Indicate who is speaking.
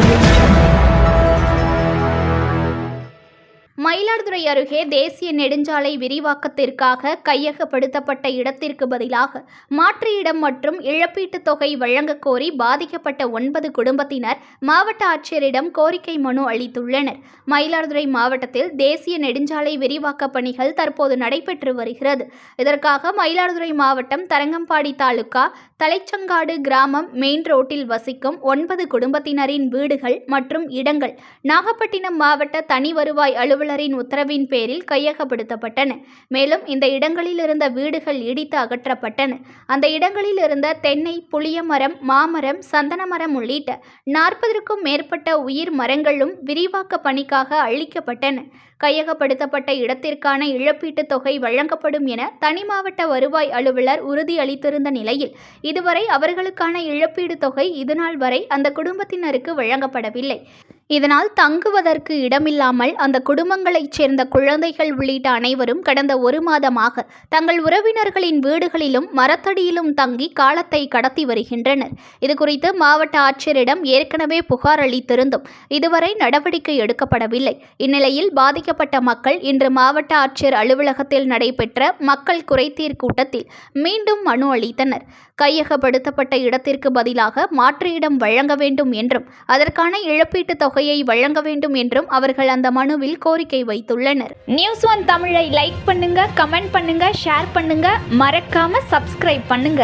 Speaker 1: audio Mayiladuthurai அருகே தேசிய நெடுஞ்சாலை விரிவாக்கத்திற்காக கையகப்படுத்தப்பட்ட இடத்திற்கு பதிலாக மாற்று இடம் மற்றும் இழப்பீட்டுத் தொகை வழங்கக் கோரி பாதிக்கப்பட்ட ஒன்பது குடும்பத்தினர் மாவட்ட ஆட்சியரிடம் கோரிக்கை மனு அளித்துள்ளனர். மயிலாடுதுறை மாவட்டத்தில் தேசிய நெடுஞ்சாலை விரிவாக்க பணிகள் தற்போது நடைபெற்று வருகிறது. இதற்காக மயிலாடுதுறை மாவட்டம் தரங்கம்பாடி தாலுகா தலைச்சங்காடு கிராமம் மெயின் ரோட்டில் வசிக்கும் ஒன்பது குடும்பத்தினரின் வீடுகள் மற்றும் இடங்கள் நாகப்பட்டினம் மாவட்ட தனி வருவாய் அலுவலர் அலுவலரின் உத்தரவின் பேரில் கையகப்படுத்தப்பட்டன. மேலும் இந்த இடங்களில் இருந்த வீடுகள் இடித்து அகற்றப்பட்டன. அந்த இடங்களில் இருந்த தென்னை புளியமரம் மாமரம் சந்தன மரம் உள்ளிட்ட நாற்பதற்கும் மேற்பட்ட உயிர் மரங்களும் விரிவாக்க பணிக்காக அழிக்கப்பட்டன. கையகப்படுத்தப்பட்ட இடத்திற்கான இழப்பீட்டுத் தொகை வழங்கப்படும் என தனி மாவட்ட வருவாய் அலுவலர் உறுதியளித்திருந்த நிலையில் இதுவரை அவர்களுக்கான இழப்பீடு தொகை இதுநாள் வரை அந்த குடும்பத்தினருக்கு வழங்கப்படவில்லை. இதனால் தங்குவதற்கு இடமில்லாமல் அந்த குடும்பங்களைச் சேர்ந்த குழந்தைகள் உள்ளிட்ட அனைவரும் கடந்த ஒரு மாதமாக தங்கள் உறவினர்களின் வீடுகளிலும் மரத்தடியிலும் தங்கி காலத்தை கடத்தி வருகின்றனர். இதுகுறித்து மாவட்ட ஆட்சியரிடம் ஏற்கனவே புகார் அளித்திருந்தும் இதுவரை நடவடிக்கை எடுக்கப்படவில்லை. இந்நிலையில் பாதிக்கப்பட்ட மக்கள் இன்று மாவட்ட ஆட்சியர் அலுவலகத்தில் நடைபெற்ற மக்கள் குறைதீர் கூட்டத்தில் மீண்டும் மனு அளித்தனர். கையகப்படுத்தப்பட்ட இடத்திற்கு பதிலாக மாற்று இடம் வழங்க வேண்டும் என்றும் அதற்கான இழப்பீட்டுத் தொகை தொகையை வழங்க வேண்டும் என்றும் அவர்கள் அந்த மனுவில் கோரிக்கை வைத்துள்ளனர். நியூஸ் ஒன் தமிழை லைக் பண்ணுங்க கமெண்ட் பண்ணுங்க ஷேர் பண்ணுங்க. மறக்காம சப்ஸ்கிரைப் பண்ணுங்க.